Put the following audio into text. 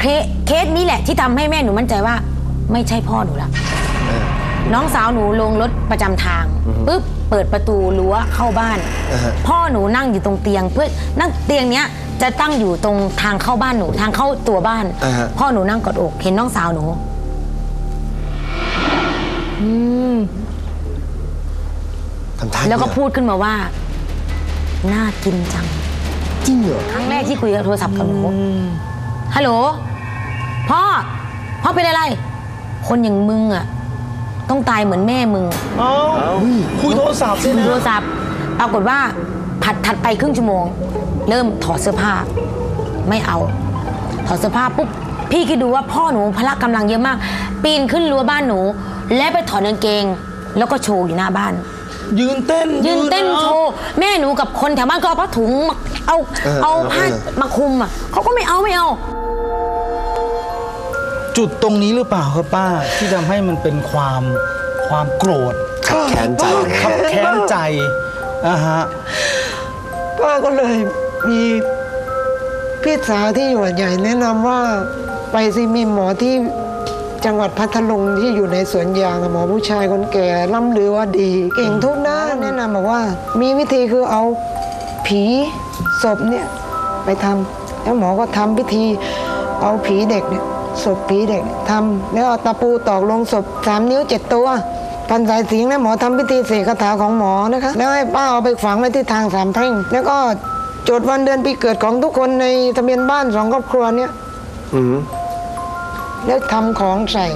เคสเคสนี้แหละที่ทำให้แม่หนูมั่นใจว่า ไม่ใช่พ่อหนูละ น้องสาวหนูลงรถประจำทางปุ๊บเปิดประตูรั้วเข้าบ้าน อ่าฮะ พ่อหนูนั่งอยู่ตรงเตียง เพื่อนั่งเตียงเนี้ยจะตั้งอยู่ตรงทางเข้าบ้านหนูทางเข้าตัวบ้าน อ่าฮะ พ่อหนูนั่งกอดอกเห็นน้องสาวหนู ทำท่าแล้วก็อย่างนี้พูดขึ้นมาว่า น่ากินจัง จริงเหรอครั้งแรกที่คุยกับโทรศัพท์กับหนูฮัลโหล พ่อ พ่อเป็นอะไร คนอย่างมึงอะ ต้องตายเหมือนแม่มึงเอ้าคุยโทรศัพท์คุใช่ยนะโทรศัพท์ปรากฏว่าผัดถัดไปครึ่งชั่วโมง เริ่มถอดเสื้อผ้า ไม่เอา ถอดเสื้อผ้าปุ๊บพี่คิดดูว่าพ่อหนูพละกำลังเยอะมาก ปีนขึ้นรั้วบ้านหนู และไปถอดกางเกง แล้วก็โชว์อยู่หน้าบ้าน ยืนเต้น ยืนเต้นโชว์แม่หนูกับคนแถวบ้านก็เอาผ้าถุงมาเอาเออเอาเออผ้าเออมาคลุมอะเขาก็ไม่เอาไม่เอา จุดตรงนี้หรือเปล่าครับป้า ที่ทำให้มันเป็นความความโกรธขับแค้นใจขับแค้นใจอ่าฮะป้าก็เลยมีพี่สาวที่อยู่หัดใหญ่แนะนำว่าไปสิมีหมอที่จังหวัดพัทลุงที่อยู่ในสวนยางอะหมอผู้ชายคนแก่ล่ำลือว่าดีเก่งทุกด้านแนะนำบอกว่า มีวิธีคือเอาผีศพเนี่ยไปทำแล้วหมอก็ทำพิธีเอาผีเด็กเนี่ย ศพผีเด็กทำแล้วเอาตะปูตอกลงศพสามนิ้วเจ็ดตัว พันสายสิงห์นะหมอทำพิธีเสกคาถาของหมอนะคะ แล้วให้ป้าเอาไปฝังไว้ที่ทางสามแพร่ง แล้วก็จดวันเดือนปีเกิดของทุกคนในทะเบียนบ้านสองครอบครัวเนี่ยอืมแล้วทำของใส่